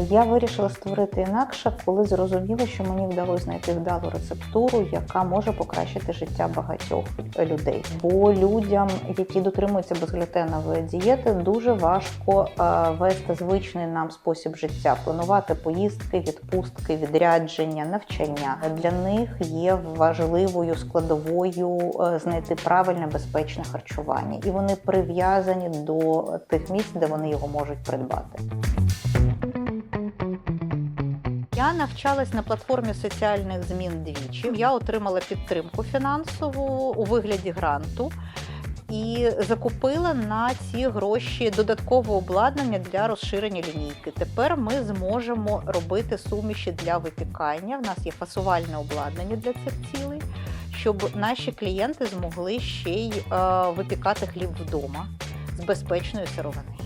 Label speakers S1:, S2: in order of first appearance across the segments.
S1: Я вирішила створити інакше, коли зрозуміла, що мені вдалося знайти вдалу рецептуру, яка може покращити життя багатьох людей. Бо людям, які дотримуються безглютенової дієти, дуже важко е, вести звичний нам спосіб життя, планувати поїздки, відпустки, відрядження, навчання. Для них є важливою складовою е, знайти правильне безпечне харчування, і вони прив'язані до тих місць, де вони його можуть придбати. Я навчалась на платформі соціальних змін двічі. Я отримала підтримку фінансову у вигляді гранту і закупила на ці гроші додаткове обладнання для розширення лінійки. Тепер ми зможемо робити суміші для випікання. В нас є фасувальне обладнання для цих цілей, щоб наші клієнти змогли ще й е, випікати хліб вдома з безпечної сировини.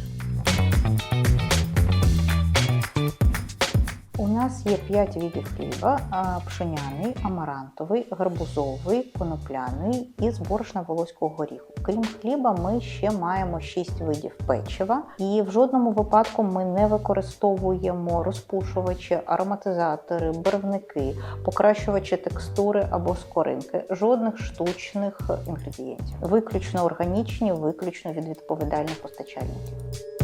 S1: Нас є 5 видів хліба: пшеняний, амарантовий, гарбузовий, конопляний і з борошна волоського горіху. Крім хліба, ми ще маємо 6 видів печива, і в жодному випадку ми не використовуємо розпушувачі, ароматизатори, барвники, покращувачі текстури або скоринки. Жодних штучних інгредієнтів. Виключно органічні, виключно від відповідальних постачальників.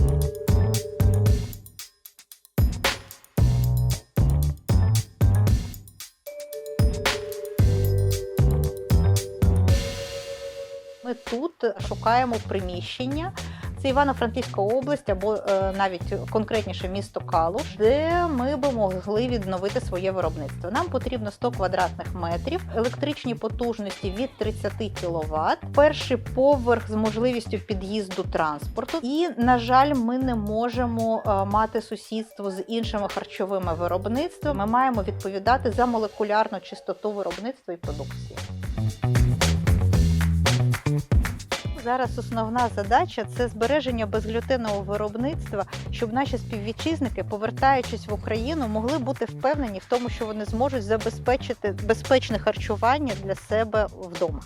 S1: Ми тут шукаємо приміщення. Це Івано-Франківська область або е, навіть конкретніше місто Калуш, де ми би могли відновити своє виробництво. Нам потрібно 100 квадратних метрів, електричні потужності від 30 кВт, перший поверх з можливістю під'їзду транспорту. І, на жаль, ми не можемо е, мати сусідство з іншими харчовими виробництвами. Ми маємо відповідати за молекулярну чистоту виробництва і продукції. Зараз основна задача це збереження безглютенового виробництва, щоб наші співвітчизники, повертаючись в Україну, могли бути впевнені в тому, що вони зможуть забезпечити безпечне харчування для себе вдома.